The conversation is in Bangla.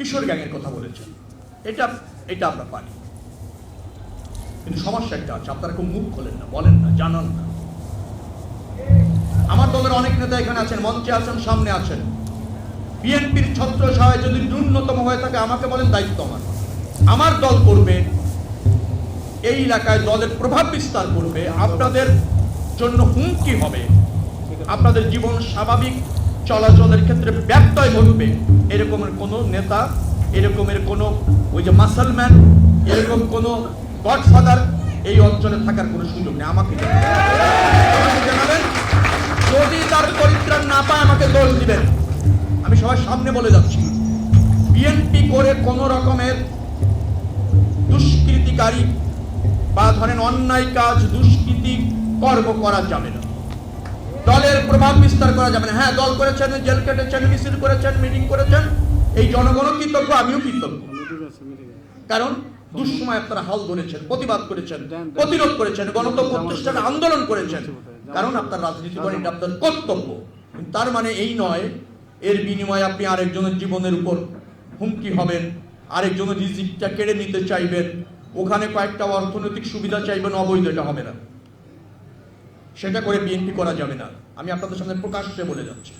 কিশোর গ্যাংয়ের কথা বলেছেন। এটা এটা আমরা পারি। কিন্তু সমস্যা একটা আছে, আপনারা খুব মুখ খোলেন না, বলেন না, জানান না। আমার দলের অনেক নেতা এখানে আছেন, মঞ্চে আছেন, সামনে আছেন। বিএনপির ছত্র সহায় যদি ন্যূনতম হয়ে থাকে, আমাকে বলেন দায়িত্ব আমার। আমার দল করবে, এই এলাকায় দলের প্রভাব বিস্তার করবে, আপনাদের জন্য হুমকি হবে। আপনাদের জীবন স্বাভাবিক। চলাচলের ক্ষেত্রে ব্যত্যয় ঘটবে। এরকমের কোনো নেতা এরকমের কোনো ওই যে মাসলম্যান এরকম কোনো গডফাদার এই অঞ্চলে থাকার কোনো সুযোগ নেই। আমাকে জানাবেন। যদি তার পরিত্রাণ না পায়, আমাকে দোষ দিবেন। আমি সবার সামনে বলে যাচ্ছি। বিএনপি করে কোনো রকমের দুষ্কৃতিকারী বা ধরেন অন্যায় কাজ, দুষ্কৃতি কর্ম করা যাবে না। প্রভাব বিস্তার করা যাবে না। হ্যাঁ দল করেছেন, জেল কেটেছেন, মিছিল করেছেন, মিটিং করেছেন, এই জনগণও কৃতজ্ঞ, আমিও কৃতজ্ঞ। কারণ দুঃসময় আপনারা হাল ধরেছেন, প্রতিবাদ করেছেন, প্রতিরোধ করেছেন গণতন্ত্র প্রতিষ্ঠানে আন্দোলন করেছেন। কারণ আপনার রাজনীতি করেন এটা আপনার কর্তব্য। তার মানে এই নয়, এর বিনিময়ে আপনি আরেকজনের জীবনের উপর হুমকি হবেন, আরেকজনের রিজিকটা কেড়ে নিতে চাইবেন, ওখানে কয়েকটা অর্থনৈতিক সুবিধা চাইবেন, অবৈধ এটা হবে না। সেটা করে বিএনপি করা যাবে না। আমি আপনাদের সামনে প্রকাশ্যে বলে যাচ্ছি।